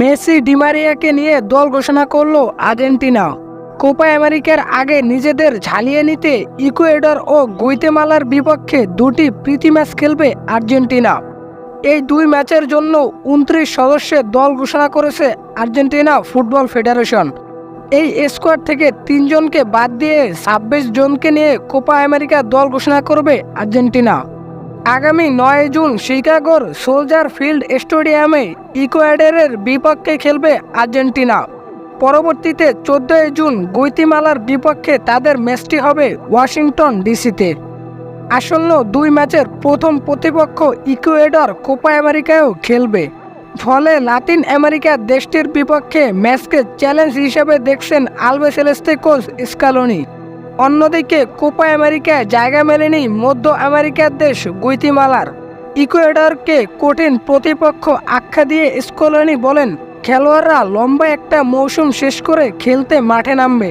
Messi ডিমারিয়াকে নিয়ে দল ঘোষণা করল আর্জেন্টিনা। কোপা আমেরিকার আগে নিজেদের ঝালিয়ে নিতে ইকুয়েডর ও গুইতেমালার বিপক্ষে দুটি প্রীতি ম্যাচ খেলবে আর্জেন্টিনা। এই দুই ম্যাচের জন্য উনত্রিশ সদস্যের দল ঘোষণা করেছে আর্জেন্টিনা ফুটবল ফেডারেশন। এই স্কোয়াড থেকে তিনজনকে বাদ দিয়ে ছাব্বিশ জনকে নিয়ে কোপা আমেরিকা দল ঘোষণা করবে আর্জেন্টিনা। আগামী নয় জুন শিকাগোর সোলজার ফিল্ড স্টেডিয়ামে ইকুয়েডরের বিপক্ষে খেলবে আর্জেন্টিনা। পরবর্তীতে চোদ্দই জুন গুইতিমালার বিপক্ষে তাদের ম্যাচটি হবে ওয়াশিংটন ডিসিতে। আসন্ন দুই ম্যাচের প্রথম প্রতিপক্ষ ইকুয়েডর কোপা আমেরিকায়ও খেলবে। ফলে লাতিন আমেরিকার দেশটির বিপক্ষে ম্যাচকে চ্যালেঞ্জ হিসেবে দেখছেন আলবেসেলেস্তে কোচ স্কালোনি। অন্যদিকে কোপা আমেরিকায় জায়গা মেলেনি মধ্য আমেরিকার দেশ গুইতিমালার ইকুয়েডরকে কঠিন প্রতিপক্ষ আখ্যা দিয়ে স্কলোনি বলেন, খেলোয়াড়রা লম্বা একটা মৌসুম শেষ করে খেলতে মাঠে নামবে।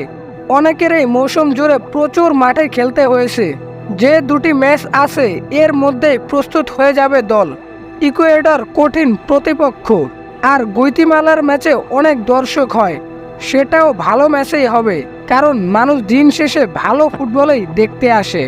অনেকেরই মৌসুম জুড়ে প্রচুর মাঠে খেলতে হয়েছে। যে দুটি ম্যাচ আছে, এর মধ্যেই প্রস্তুত হয়ে যাবে দল। ইকুয়েডর কঠিন প্রতিপক্ষ। আর গুইতিমালার ম্যাচে অনেক দর্শক হয়। সেটাও ভালো ম্যাচেই হবে। কারণ মানুষ দিন শেষে ভালো ফুটবলেই দেখতে আসে।